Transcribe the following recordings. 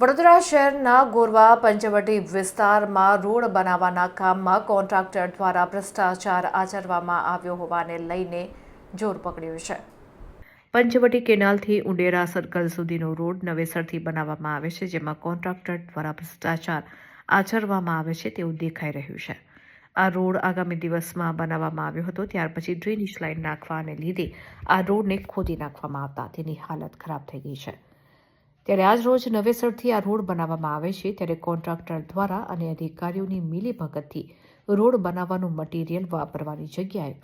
વડોદરા શહેરના ગોરવા પંચવટી વિસ્તારમાં રોડ બનાવવાના કામમાં કોન્ટ્રાક્ટર દ્વારા ભ્રષ્ટાચાર આચરવામાં આવ્યો હોવાને લઈને જોર પકડ્યું છે. પંચવટી કેનાલથી ઉંડેરા સર્કલ સુધીનો રોડ નવેસરથી બનાવવામાં આવે છે, જેમાં કોન્ટ્રાક્ટર દ્વારા ભ્રષ્ટાચાર આચરવામાં આવે છે તેવું દેખાઈ રહ્યું છે. આ રોડ આગામી દિવસમાં બનાવવામાં આવ્યો હતો, ત્યાર પછી ડ્રેનેજ લાઇન નાખવાને લીધે આ રોડને ખોદી નાખવામાં આવતા તેની હાલત ખરાબ થઈ ગઈ છે. ત્યારે આજ રોજ નવેસરથી આ રોડ બનાવવામાં આવે છે. ત્યારે કોન્ટ્રાક્ટર દ્વારા અને અધિકારીઓની મિલીભગતથી રોડ બનાવવાનું મટીરિયલ વાપરવાની જગ્યાએ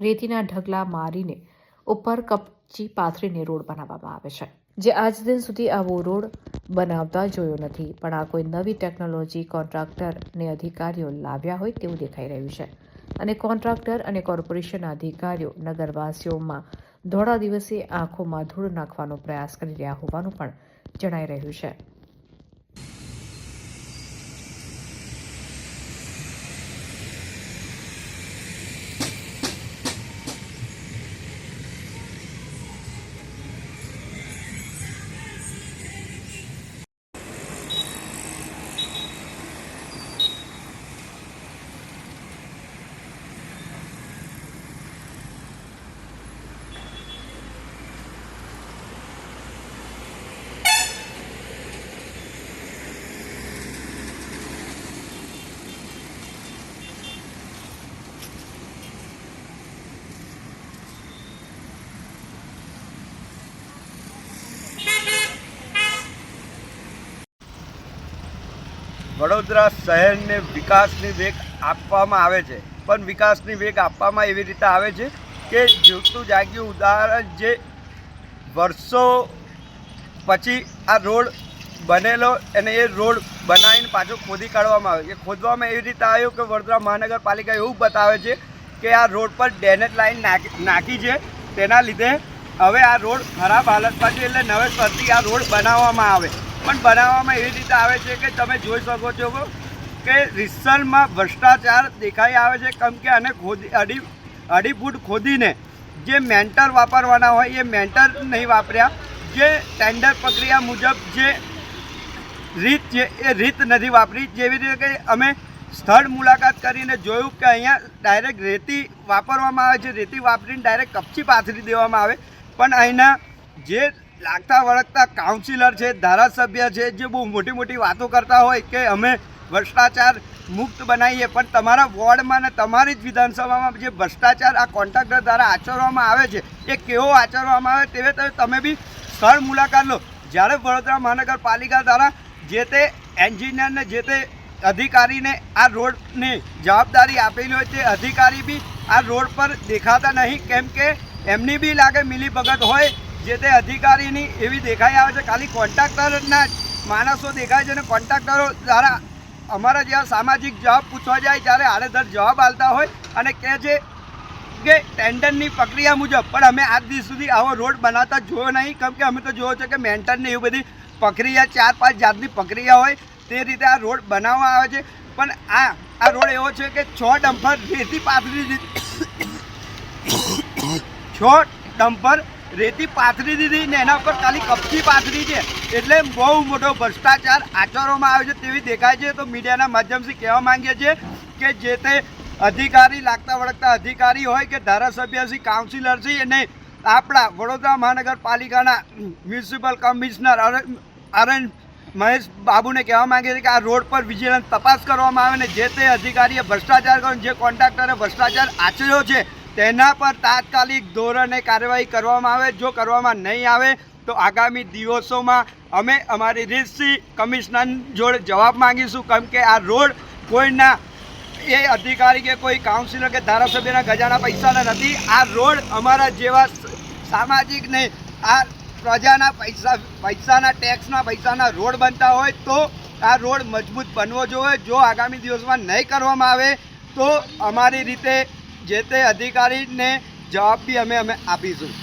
રેતીના ઢગલા મારીને ઉપર કપચી પાથરીને રોડ બનાવવામાં આવે છે. જે આજ દિન સુધી આવો રોડ બનાવતા જોયો નથી. પણ આ કોઈ નવી ટેકનોલોજી કોન્ટ્રાક્ટર અને અધિકારીઓ લાવ્યા હોય તેવું દેખાઈ રહ્યું છે. અને કોન્ટ્રાક્ટર અને કોર્પોરેશનના અધિકારીઓ નગરવાસીઓમાં ધોળા દિવસે આંખોમાં ધૂળ નાખવાનો પ્રયાસ કરી રહ્યા હોવાનું પણ જણાઈ રહ્યું છે. વડોદરા શહેરને વિકાસની વેગ આપવામાં આવે છે. પણ વિકાસની વેગ આપવામાં એવી રીતે આવે છે કે જોતું જાગ્યું ઉદાહરણ જે વર્ષો પછી આ રોડ બનેલો અને એ રોડ બનાવીને પાછો ખોદી કાઢવામાં આવ્યો એ ખોદવામાં એવી રીતે આવ્યો કે વડોદરા મહાનગરપાલિકા એવું બતાવે છે કે આ રોડ પર ડેનેજ લાઈન નાખી નાખી છે. તેના લીધે હવે આ રોડ ખરાબ હાલતમાં છે એટલે નવે ફરતી આ રોડ બનાવવામાં આવે. પણ બનાવવામાં એવી રીતે આવે છે કે તમે જોઈ શકો છો કે રિસલમાં ભ્રષ્ટાચાર દેખાઈ આવે છે, કેમ કે આને ખોદી અઢી અઢી ફૂટ ખોદીને જે મેન્ટર વાપરવાના હોય, એ મેન્ટર નહીં વાપર્યા. જે ટેન્ડર પ્રક્રિયા મુજબ જે રીત છે, એ રીત નથી વાપરી. જેવી રીતે કે અમે સ્થળ મુલાકાત કરીને જોયું કે અહીંયા ડાયરેક્ટ રેતી વાપરવામાં આવે છે, રેતી વાપરીને ડાયરેક્ટ કપચી પાથરી દેવામાં આવે. પણ અહીંના જે લાગતા વળગતા કાઉન્સિલર છે, ધારાસભ્ય છે, જે બહુ મોટી મોટી વાતો કરતા હોય કે અમે ભ્રષ્ટાચાર મુક્ત બનાવીએ, પણ તમારા વોર્ડમાં ને તમારી જ વિધાનસભામાં જે ભ્રષ્ટાચાર આ કોન્ટ્રાક્ટર દ્વારા આચરવામાં આવે છે, એ કેવો આચરવામાં આવે તેવે તમે તમે બી સ્થળ મુલાકાત લો. જ્યારે વડોદરા મહાનગરપાલિકા દ્વારા જે તે એન્જિનિયરને જે તે અધિકારીને આ રોડની જવાબદારી આપેલી હોય તે અધિકારી બી આ રોડ પર દેખાતા નહીં, કેમ કે એમની બી લાગે મિલી ભગત હોય જે તે અધિકારીની એવી દેખાઈ આવે છે ખાલી કોન્ટ્રાક્ટરના જ માણસો દેખાય છે અને કોન્ટ્રાક્ટરો દ્વારા અમારા જ્યાં સામાજિક જવાબ પૂછવા જાય ત્યારે આડેધડ જવાબ આપતા હોય અને કહે છે કે ટેન્ડરની પ્રક્રિયા મુજબ. પણ અમે આજ દિવસ સુધી આવો રોડ બનાવતા જોયો નહીં. કેમ કે અમે તો જોયો છે કે મેન્ટરની એવી બધી પ્રક્રિયા, ચાર પાંચ જાતની પ્રક્રિયા હોય તે રીતે આ રોડ બનાવવામાં આવે છે. પણ આ આ રોડ એવો છે કે છ ડમ્પર રેતી પાથરી છ ડમ્પર રેતી પાથરી દીધી ને એના ઉપર ખાલી કપચી પાથરી છે. એટલે બહુ મોટો ભ્રષ્ટાચાર આચરવામાં આવ્યો છે તેવી દેખાય છે. તો મીડિયાના માધ્યમથી કહેવા માંગીએ છીએ કે જે તે અધિકારી, લાગતા વળગતા અધિકારી હોય કે ધારાસભ્ય છે કાઉન્સિલર છે અને આપણા વડોદરા મહાનગરપાલિકાના મ્યુનિસિપલ કમિશનર આરએન મહેશ બાબુને કહેવા માંગે છે કે આ રોડ પર વિજિલન્સ તપાસ કરવામાં આવે ને જે તે અધિકારીએ ભ્રષ્ટાચાર કર્યો જે કોન્ટ્રાક્ટરે ભ્રષ્ટાચાર આચર્યો છે તેના પર તાત્કાલિક ધોરણે કાર્યવાહી કરવામાં આવે. જો કરવામાં નહીં આવે, તો આગામી દિવસોમાં અમે અમારી રીતથી કમિશનર જોડે જવાબ માગીશું. કેમ કે આ રોડ કોઈના, એ અધિકારી કે કોઈ કાઉન્સિલર કે ધારાસભ્યના ગજાના પૈસાના નથી. આ રોડ અમારા જેવા સામાજિક નહીં આ પ્રજાના પૈસા, પૈસાના ટેક્સના પૈસાના રોડ બનતા હોય તો આ રોડ મજબૂત બનવો જોઈએ. જો આગામી દિવસમાં નહીં કરવામાં આવે, તો અમારી રીતે જે તે અધિકારીને જવાબ બી અમે અમે આપીશું.